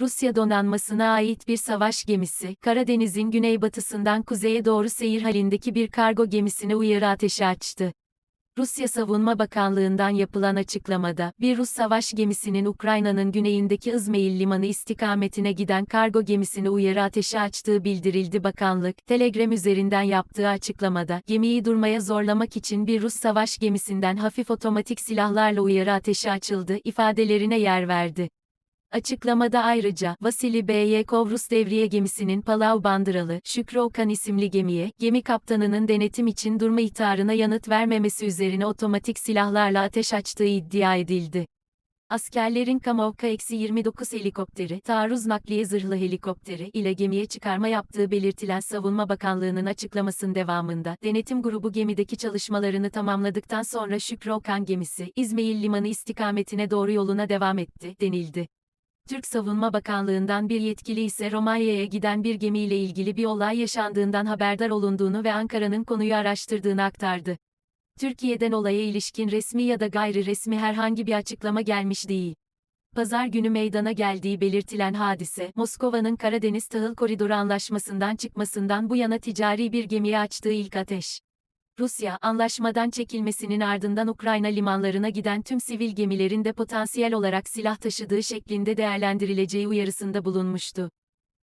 Rusya donanmasına ait bir savaş gemisi, Karadeniz'in güneybatısından kuzeye doğru seyir halindeki bir kargo gemisine uyarı ateşi açtı. Rusya Savunma Bakanlığı'ndan yapılan açıklamada, bir Rus savaş gemisinin Ukrayna'nın güneyindeki İzmail Limanı istikametine giden kargo gemisine uyarı ateşi açtığı bildirildi bakanlık, Telegram üzerinden yaptığı açıklamada, gemiyi durmaya zorlamak için bir Rus savaş gemisinden hafif otomatik silahlarla uyarı ateşi açıldı, ifadelerine yer verdi. Açıklamada ayrıca, Vasili Beykov Rus devriye gemisinin Palau bandıralı, Şükrü Okan isimli gemiye, gemi kaptanının denetim için durma ihtarına yanıt vermemesi üzerine otomatik silahlarla ateş açtığı iddia edildi. Askerlerin Kamovka-29 helikopteri, taarruz nakliye zırhlı helikopteri ile gemiye çıkarma yaptığı belirtilen Savunma Bakanlığı'nın açıklamasının devamında, denetim grubu gemideki çalışmalarını tamamladıktan sonra Şükrü Okan gemisi, İzmail Limanı istikametine doğru yoluna devam etti, denildi. Türk Savunma Bakanlığı'ndan bir yetkili ise Romanya'ya giden bir gemiyle ilgili bir olay yaşandığından haberdar olunduğunu ve Ankara'nın konuyu araştırdığını aktardı. Türkiye'den olaya ilişkin resmi ya da gayri resmi herhangi bir açıklama gelmiş değil. Pazar günü meydana geldiği belirtilen hadise, Moskova'nın Karadeniz Tahıl Koridoru Anlaşması'ndan çıkmasından bu yana ticari bir gemiye açtığı ilk ateş. Rusya, anlaşmadan çekilmesinin ardından Ukrayna limanlarına giden tüm sivil gemilerin de potansiyel olarak silah taşıdığı şeklinde değerlendirileceği uyarısında bulunmuştu.